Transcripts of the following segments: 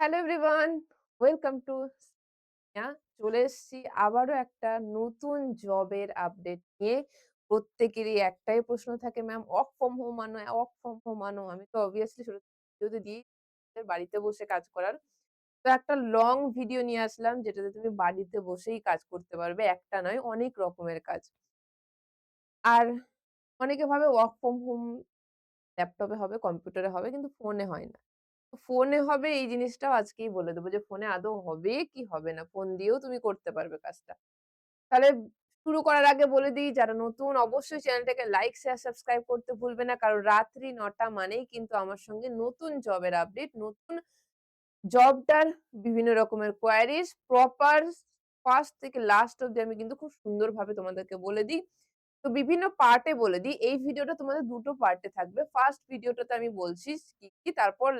Hello everyone, welcome to চলে এসেছি আবারও একটা নতুন জবের আপডেট নিয়ে। প্রত্যেকেরই একটাই প্রশ্ন থাকে, ম্যাম ওয়ার্ক ফ্রম হোম আনো ওয়ার্ক ফ্রম হোম আনো আমি তো অবভিয়াসলি শুরু দিই বাড়িতে বসে কাজ করার। তো একটা লং ভিডিও নিয়ে আসলাম, যেটাতে তুমি বাড়িতে বসেই কাজ করতে পারবে। একটা নয়, অনেক রকমের কাজ। আর অনেকে ভাবে ওয়ার্ক ফ্রম হোম ল্যাপটপে হবে কম্পিউটারে হবে, কিন্তু ফোনে হয় না। ফোনে হবে এই জিনিসটাও আজকেই বলে দেবো যে, ফোনে আদৌ হবে কি হবে না? ফোন দিয়েও তুমি করতে পারবে কাজটা। তাহলে শুরু করার আগে বলে দিই, যারা নতুন অবশ্যই চ্যানেলটাকে লাইক শেয়ার সাবস্ক্রাইব করতে ভুলবে না। কারণ রাত্রি নটা মানেই কিন্তু আমার সঙ্গে নতুন জবের আপডেট নতুন জবটার বিভিন্ন রকমের কোয়ারিজ প্রপার ফার্স্ট থেকে লাস্ট অব্দি আমি কিন্তু খুব সুন্দরভাবে তোমাদেরকে বলে দিই। তো বিভিন্ন পার্টে বলে দিই। এই ভিডিওটা তোমাদের দুটো পার্টে থাকবে। ফার্স্ট ভিডিওটাতে আমি বলছি কি কি, তারপর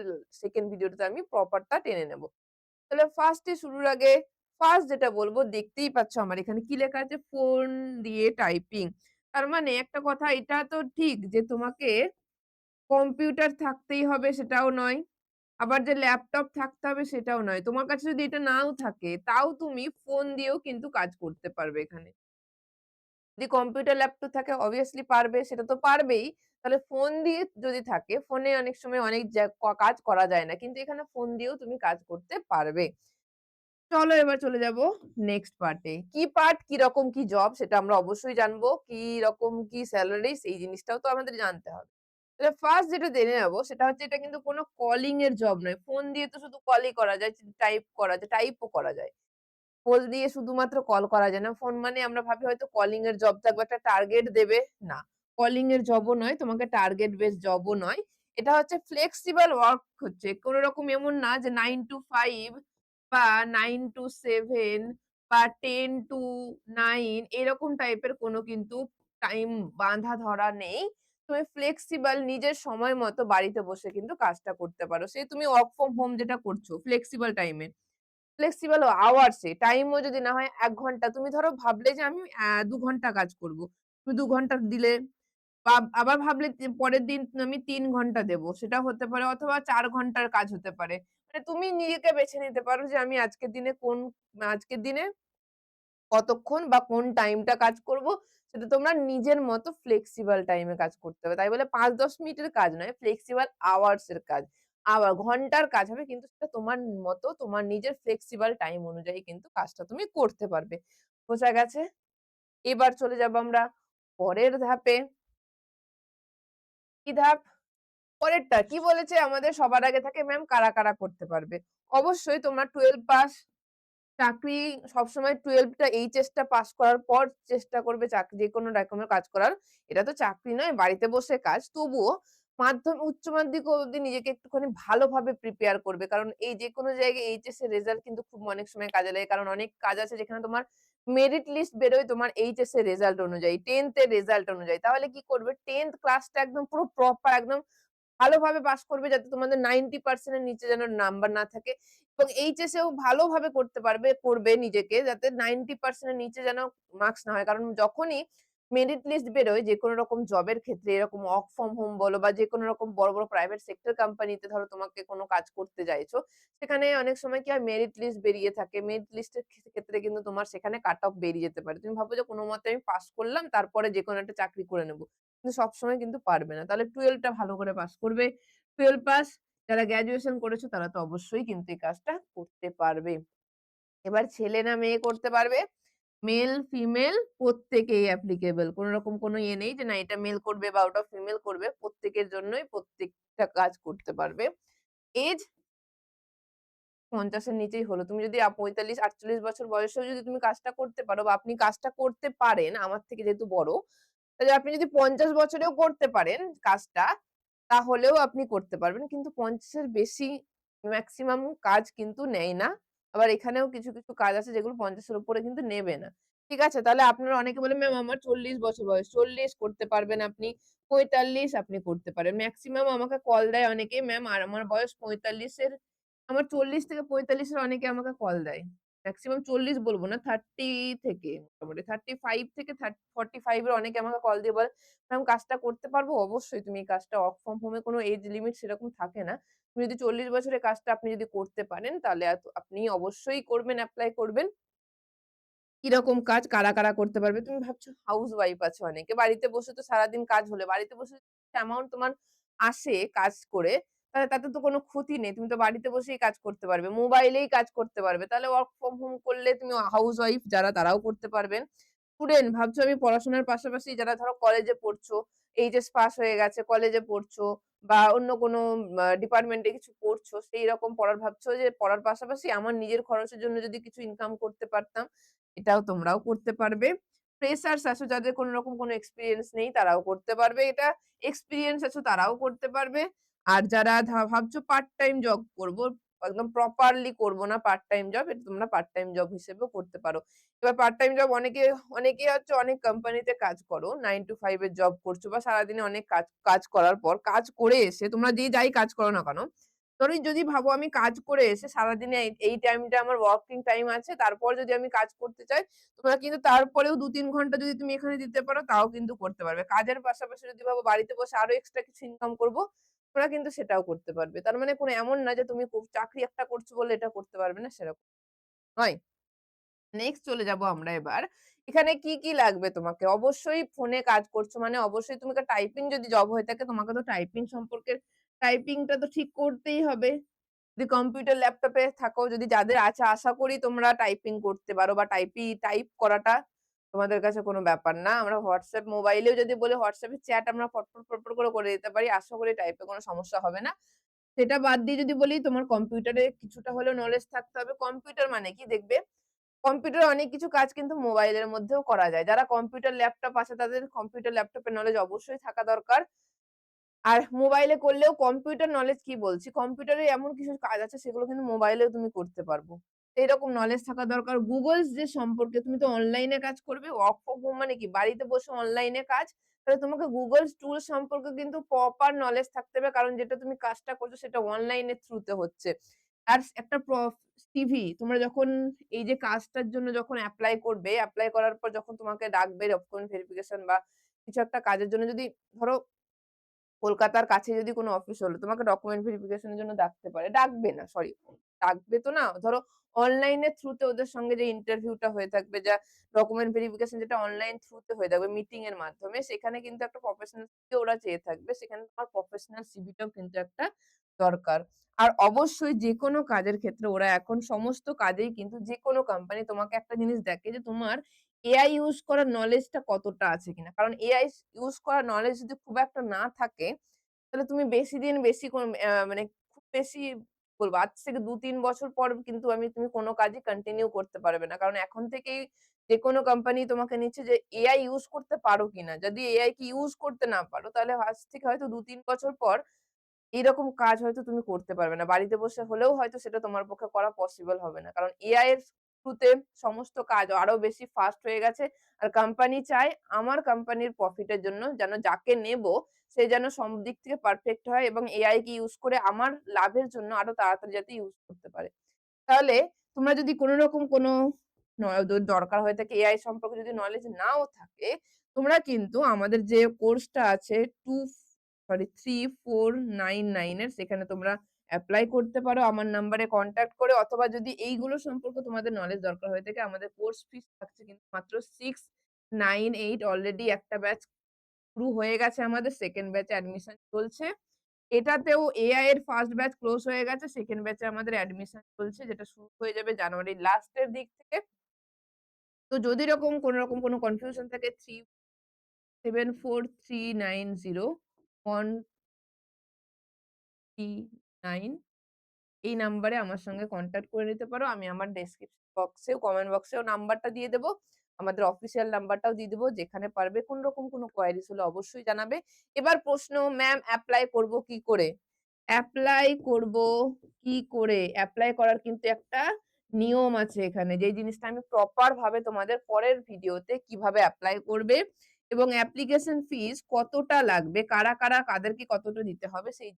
সেকেন্ড ভিডিওটাতে আমি প্রপারটা টেনে নেব। তাহলে ফার্স্টে শুরুর আগে ফার্স্ট যেটা বলব, দেখতেই পাচ্ছ আমার এখানে কি লেখা আছে? ফোন দিয়ে টাইপিং তার মানে একটা কথা, এটা তো ঠিক যে তোমাকে কম্পিউটার থাকতেই হবে সেটাও নয়, আবার যে ল্যাপটপ থাকতে হবে সেটাও নয়। তোমার কাছে যদি এটা নাও থাকে, তাও তুমি ফোন দিয়েও কিন্তু কাজ করতে পারবে এখানে। যদি কম্পিউটার ল্যাপটপ থাকে অবভিয়াসলি পারবে, সেটা তো পারবেই। তাহলে ফোন দিয়ে যদি থাকে ফোনে অনেক সময় অনেক কাজ করা যায় না। কিন্তু এখানে ফোন দিয়েও তুমি কাজ করতে পারবে। চলো এবার চলে যাব নেক্সট পার্টে কি পার্ট কি রকম, কি জব সেটা আমরা অবশ্যই জানব। কি রকম, কি স্যালারি সেই জিনিসটাও তো আমাদের জানতে হবে। তাহলে ফার্স্ট যেটা জেনে নেব, সেটা হচ্ছে এটা কিন্তু কোনো কলিং এর জব নয়। ফোন দিয়ে তো শুধু কলই করা যায় টাইপ করা যায় টাইপও করা যায়। ফোন দিয়ে শুধুমাত্র কল করা যায় না। ফোন মানে আমরা ভাবি হয়তো কলিং এর জব থাকবে, একটা টার্গেট দেবে। না কলিং এর জবও নয়, তোমাকে টার্গেট বেস জবও নয়। এটা হচ্ছে ফ্লেক্সিবল ওয়ার্ক হচ্ছে। কোন রকম এমন না যে নাইন টু ফাইভ বা নাইন টু সেভেন বা টেন টু নাইন এরকম টাইপের কোনো কিন্তু টাইম বাঁধা ধরা নেই। তুমি ফ্লেক্সিবল নিজের সময় মতো বাড়িতে বসে কিন্তু কাজটা করতে পারো। সে তুমি ওয়ার্ক ফ্রম হোম যেটা করছ ফ্লেক্সিবল টাইমে ফ্লেক্সিবল আওয়ার্সে টাইমও যদি না হয় এক ঘণ্টা তুমি ধরো ভাবলে যে আমি দু ঘণ্টা কাজ করব। তুমি দু ঘণ্টা দিলে বা আবার ভাবলে পরের দিন আমি তিন ঘণ্টা দেব। সেটা হতে পারে অথবা চার ঘণ্টার কাজ হতে পারে। মানে তুমি নিজেকে বেছে নিতে পারো যে আমি আজকের দিনে কোন আজকের দিনে কতক্ষণ বা কোন টাইমটা কাজ করব সেটা তোমরা নিজের মতো ফ্লেক্সিবল টাইমে কাজ করতে হবে। তাই বলে ৫-১০ মিনিটের কাজ নয়, ফ্লেক্সিবল আওয়ার্স এর কাজ। আবার ঘণ্টার কাজ হবে কিন্তু সেটা তোমার মতো তোমার নিজের ফ্লেক্সিবল টাইম অনুযায়ী কিন্তু কাজটা তুমি করতে পারবে। বোঝা গেছে? এবার চলে যাব আমরা পরের ধাপে। কি ধাপ? পরেরটা কি বলেছে আমাদের সবার আগে থাকে ম্যাম কারা, কারা করতে পারবে? অবশ্যই তোমার টুয়েলভ পাস চাকরি সবসময় 12 টা এইচএস টা পাস করার পর চেষ্টা করবে চাকরি যেকোনো রকমের কাজ করার। এটা তো চাকরি নয় বাড়িতে বসে কাজ। তবুও মাধ্যম উচ্চ মাধ্যমিক অবধি নিজেকে একটুখানি ভালোভাবে প্রিপেয়ার করবে। কারণ এই যে কোনো জায়গায় এইচএস এর রেজাল্ট কিন্তু খুব অনেক সময় কাজে লাগে। কারণ অনেক কাজ আছে যেখানে তোমার মেরিট লিস্ট বেরোয় তোমার এইচএস এর রেজাল্ট অনুযায়ী, 10th এর রেজাল্ট অনুযায়ী। তাহলে কি করবে 10th ক্লাসটা একদম পুরো প্রপার একদম ভালোভাবে পাস করবে যাতে তোমাদের 90% এর নিচে যেন নাম্বার না থাকে এবং এইচএস এও ভালোভাবে করতে পারবে করবে নিজেকে যাতে 90% এর নিচে যেন মার্কস না হয়। কারণ যখনই মেরিট লিস্ট বেরোয় যে কোনো রকম জবের ক্ষেত্রে এরকম ওয়ার্ক ফ্রম হোম বলো বা যে কোনো রকম বড়, বড় প্রাইভেট সেক্টর কোম্পানিতে ধরো তোমাকে কোনো কাজ করতে চাইছো, সেখানে অনেক সময় কি হয় মেরিট লিস্ট বেরিয়ে থাকে। মেরিট লিস্টের ক্ষেত্রে কিন্তু তোমার সেখানে কাট অফ বেরিয়ে যেতে পারে। তুমি ভাবো যে কোনমতে আমি পাস করলাম তারপরে যেকোনো একটা চাকরি করে নেব কিন্তু সবসময় কিন্তু পারবে না। তাহলে টুয়েলভটা ভালো করে পাস করবে। 12 পাস যারা গ্র্যাজুয়েশন করেছ তারা তো অবশ্যই কিন্তু এই কাজটা করতে পারবে। এবার ছেলে না মেয়ে করতে পারবে? মেল, ফিমেল প্রত্যেকেই অ্যাপ্লিকেবল। কোন রকম কোনো ইয়ে নেই যে না এটা মেল করবে বা ওটা ফিমেল করবে। প্রত্যেকের জন্যই প্রত্যেকটা কাজ করতে পারবে। এজ ৫০ এর নিচেই হলো। তুমি যদি আ ৪৫-৪৮ বছর বয়সেও যদি তুমি কাজটা করতে পারো বা আপনি কাজটা করতে পারেন আমার থেকে যেহেতু বড়, তাহলে আপনি যদি ৫০ বছরেও করতে পারেন কাজটা, তাহলেও আপনি করতে পারবেন। কিন্তু পঞ্চাশের বেশি ম্যাক্সিমাম কাজ কিন্তু নেয় না। আবার এখানেও কিছু, কিছু কাজ আছে যেগুলো ৫০ এর উপরে কিন্তু নেবে না। ঠিক আছে? তাহলে আপনারা অনেকে বলে "ম্যাম আমার ৪০ বছর বয়স।" ৪০ করতে পারবেন আপনি, ৪৫ আপনি করতে পারেন। ম্যাক্সিমাম আমাকে কল দেয় অনেকে "ম্যাম আর আমার বয়স পঁয়তাল্লিশের আমার ৪০ থেকে পঁয়তাল্লিশের অনেকে আমাকে কল দেয়। ম্যাক্সিমাম চল্লিশ বলব না ৩০ থেকে মোটামুটি 35 থেকে থার্ট 45 এর অনেকে আমাকে কল দিয়ে বলে, "ম্যাম কাজটা করতে পারব?" অবশ্যই তুমি এই কাজটা ওয়ার্ক ফ্রম হোমে কোনো এজ লিমিট সেরকম থাকে না। যদি ৪০ বছরের কাজটা আপনি যদি করতে পারেন তাহলে আপনি অবশ্যই করবেন, অ্যাপ্লাই করবেন। কীরকম কাজ কারা, কারা করতে পারবে? তুমি ভাবছ হাউস ওয়াইফ আছে অনেকে। বাড়িতে বসে তো সারাদিন কাজ হলে, বাড়িতে বসে অ্যামাউন্ট তোমার আসে কাজ করে, তাহলে তাতে তো কোনো ক্ষতি নেই। তুমি তো বাড়িতে বসেই কাজ করতে পারবে। মোবাইলেই কাজ করতে পারবে। তাহলে ওয়ার্ক ফ্রম হোম করলে তুমি হাউস ওয়াইফ যারা তারাও করতে পারবেন। স্টুডেন্ট ভাবছ আমি পড়াশোনার পাশাপাশি যারা ধরো কলেজে পড়ছো, এইচএস পাস হয়ে গেছে, কলেজে পড়ছো বা অন্য কোনো ডিপার্টমেন্টে কিছু করছ সেই রকম পড়ার ভাবছ যে পড়ার পাশাপাশি আমার নিজের খরচের জন্য যদি কিছু ইনকাম করতে পারতাম, এটাও তোমরাও করতে পারবে। ফ্রেশার্স আছো যাদের কোনো রকম কোনো এক্সপিরিয়েন্স নেই তারাও করতে পারবে এটা। এক্সপিরিয়েন্স আছো তারাও করতে পারবে। আর যারা ভাবছ পার্ট টাইম জব করব, একদম প্রপারলি করব না পার্ট টাইম জব, এটা তোমরা পার্ট টাইম জব হিসেবেও করতে পারো। এবার পার্ট টাইম জব অনেকে অনেকেই হচ্ছে অনেক কোম্পানিতে কাজ করো। নাইন টু ফাইভ এর জব করছ বা সারাদিনে অনেক কাজ কাজ করার পর কাজ করে এসে তোমরা যে যাই কাজ করো না কেন, ধরো যদি ভাবো আমি কাজ করে এসে সারাদিনে এই, টাইমটা আমার ওয়ার্কিং টাইম আছে, তারপর যদি আমি কাজ করতে চাই, তোমরা কিন্তু তারপরেও ২-৩ ঘণ্টা যদি তুমি এখানে দিতে পারো তাও কিন্তু করতে পারবে। কাজের পাশাপাশি যদি ভাবো বাড়িতে বসে আরও এক্সট্রা কিছু ইনকাম করব, তোমরা কিন্তু সেটাও করতে পারবে। তার মানে কোনো এমন না যে তুমি চাকরি একটা করছ বলে এটা করতে পারবে না সেরকম নয়। নেক্সট চলে যাব আমরা এবার। এখানে কি, কি লাগবে তোমাকে? অবশ্যই ফোনে কাজ করছ মানে অবশ্যই তোমাকে টাইপিং যদি জব হয়ে থাকে তোমাকে তো টাইপিং সম্পর্কে টাইপিংটা তো ঠিক করতেই হবে। যদি কম্পিউটার ল্যাপটপে থাকো, যদি যাদের আছে আশা করি তোমরা টাইপিং করতে পারো বা টাইপি টাইপ করাটা তোমাদের কাছে কোনো ব্যাপার না। আমরা হোয়াটসঅ্যাপ মোবাইলেও যদি বলি এ চ্যাট আমরা ফটফট, ফটফট করে, করে দিতে পারি। আশা করি টাইপে কোনো সমস্যা হবে না। সেটা বাদ দিয়ে যদি বলি তোমার কম্পিউটারে কিছুটা হলেও নলেজ থাকতে হবে। কম্পিউটার মানে কি দেখবে কম্পিউটার অনেক কিছু কাজ কিন্তু মোবাইলের মধ্যেও করা যায়। যারা কম্পিউটার ল্যাপটপ আছে তাদের কম্পিউটার ল্যাপটপের নলেজ অবশ্যই থাকা দরকার। আর মোবাইলে করলেও কম্পিউটার নলেজ কি বলছি, কম্পিউটারে এমন কিছু কাজ আছে সেগুলো কিন্তু মোবাইলেও তুমি করতে পারব। এরকম নলেজ থাকা দরকার। Googles যে সম্পর্কে তুমি তো অনলাইনে কাজ করবে, ওয়ার্ক ফ্রম হোম মানে কি বাড়িতে বসে অনলাইনে কাজ। তাহলে তোমাকে Google's টুলস সম্পর্কে কিন্তু প্রপার নলেজ থাকতে হবে। কারণ যেটা তুমি কাজটা করছ সেটা অনলাইনের থ্রুতে হচ্ছে। আর একটা সিভি তোমরা যখন এই যে কাজটার জন্য যখন অ্যাপ্লাই করবে, অ্যাপ্লাই করার পর যখন তোমাকে ডাকবে ডকুমেন্ট ভেরিফিকেশন বা কিছু একটা কাজের জন্য যদি ধরো কলকাতার কাছে যদি কোনো অফিস হলো, তোমাকে ডকুমেন্ট ভেরিফিকেশনের জন্য ডাকতে পারে। ডাকবে না সরি। ডাকবে তো না। ধরো অনলাইনের থ্রুতে ওদের সঙ্গে যে ইন্টারভিউটা হয়ে থাকবে, যা ডকুমেন্ট ভেরিফিকেশন যেটা অনলাইন থ্রুতে হয়ে থাকবে মিটিং এর মাধ্যমে, সেখানে কিন্তু একটা প্রফেশনাল ওরা চেয়ে থাকবে। সেখানে তোমার প্রফেশনাল সিভিটাও কিন্তু একটা দরকার। আর অবশ্যই যেকোনো কাজের ক্ষেত্রে ওরা এখন সমস্ত কাজেই কিন্তু যেকোনো কোম্পানি তোমাকে একটা জিনিস দেখে যে তোমার এআই ইউজ করার নলেজটা কতটা আছে কিনা। কারণ এআই ইউজ করার নলেজ যদি খুব একটা না থাকে, তাহলে তুমি বেশি দিন বেশি কোন মানে খুব বেশি বলব আজ থেকে ২-৩ বছর পর কিন্তু আমি, তুমি কোনো কাজই কন্টিনিউ করতে পারবে না। কারণ এখন থেকেই যে কোনো কোম্পানি তোমাকে নিচ্ছে যে এআই ইউজ করতে পারো কিনা। যদি এআই কি ইউজ করতে না পারো, তাহলে আজ থেকে হয়তো ২-৩ বছর পর এরকম কাজ হয়তো তুমি করতে পারবে না। বাড়িতে বসে হলেও হয়তো সেটা তোমার পক্ষে করা পসিবল হবে না। কারণ এআই এর থ্রুতে সমস্ত কাজ আরও বেশি ফাস্ট হয়ে গেছে। আর কোম্পানি চায় আমার কোম্পানির প্রফিটের জন্য যেন যাকে নেব সে যেন সব দিক থেকে পারফেক্ট হয় এবং এআই কে ইউস করে আমার লাভের জন্য আরও তাড়াতাড়ি যাতে ইউজ করতে পারে। তাহলে তোমরা যদি কোন রকম কোনো দরকার হয়ে থাকে এআই সম্পর্কে যদি নলেজ নাও থাকে, তোমরা কিন্তু আমাদের যে কোর্সটা আছে two sorry three four nine নাইনের সেখানে তোমরা এপ্লাই করতে পারো, আমার নাম্বারে কন্ট্যাক্ট করে, অথবা যদি এইগুলো সম্পর্কে তোমাদের নলেজ দরকার হয়ে থাকে, আমাদের কোর্স ফিস থাকছে কিন্তু মাত্র 698 অলরেডি একটা ব্যাচ শুরু হয়ে গেছে আমাদের সেকেন্ড ব্যাচে অ্যাডমিশন চলছে। এটাতেও এআই এর ফার্স্ট ব্যাচ ক্লোজ হয়ে গেছে। সেকেন্ড ব্যাচে আমাদের অ্যাডমিশন চলছে, যেটা শুরু হয়ে যাবে জানুয়ারির লাস্টের দিক থেকে। তো যদি এরকম কোন রকম কোন কনফিউশন থাকে 374390 1 39 এই নাম্বারে আমার সঙ্গে কনট্যাক্ট করে নিতে পারো। আমি আমার ডেসক্রিপশন বক্সেও কমেন্ট বক্সেও নাম্বারটা দিয়ে দেবো আমাদের অফিসিয়াল নাম্বারটাও দিয়ে দেবো যেখানে পারবে কোন রকম কোন কোয়েরিজ হলে অবশ্যই জানাবে। এবার প্রশ্ন ম্যাম অ্যাপ্লাই করব কি করে? অ্যাপ্লাই করব কি করে? অ্যাপ্লাই করার কিন্তু একটা নিয়ম আছে এখানে। যেই জিনিসটা আমি প্রপার ভাবে তোমাদের পরের ভিডিওতে কীভাবে অ্যাপ্লাই করবে এবং অ্যাপ্লিকেশন ফিস কতটা লাগবে, কারা, কারা কাদেরকে কতটা দিতে হবে সেই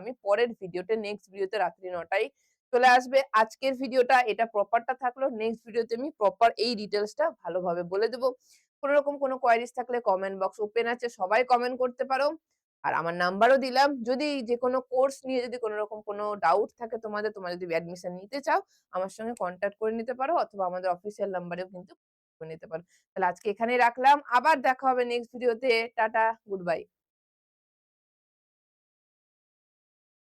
আমি পরের ভিডিওতে নেক্সট ভিডিওতে রাত্রি নটায় চলে আসবে। আজকের ভিডিওটা এটা প্রপারটা থাকল। নেক্সট ভিডিওতে আমি প্রপার এই ডিটেইলসটা ভালোভাবে বলে দেবো কোন রকম কোন কোয়েরিজ থাকলে কমেন্ট বক্স ওপেন আছে। সবাই কমেন্ট করতে পারো। আর আমার নাম্বারও দিলাম। যদি যেকোনো কোর্স নিয়ে যদি কোন রকম কোন ডাউট থাকে তোমাদের, তোমরা যদি অ্যাডমিশন নিতে চাও, আমার সঙ্গে কনট্যাক্ট করে নিতে পারো অথবা আমাদের অফিসিয়াল নাম্বারেও কিন্তু নিতে পারো। তাহলে আজকে এখানেই রাখলাম। আবার দেখা হবে নেক্সট ভিডিওতে। টাটা, গুড বাই।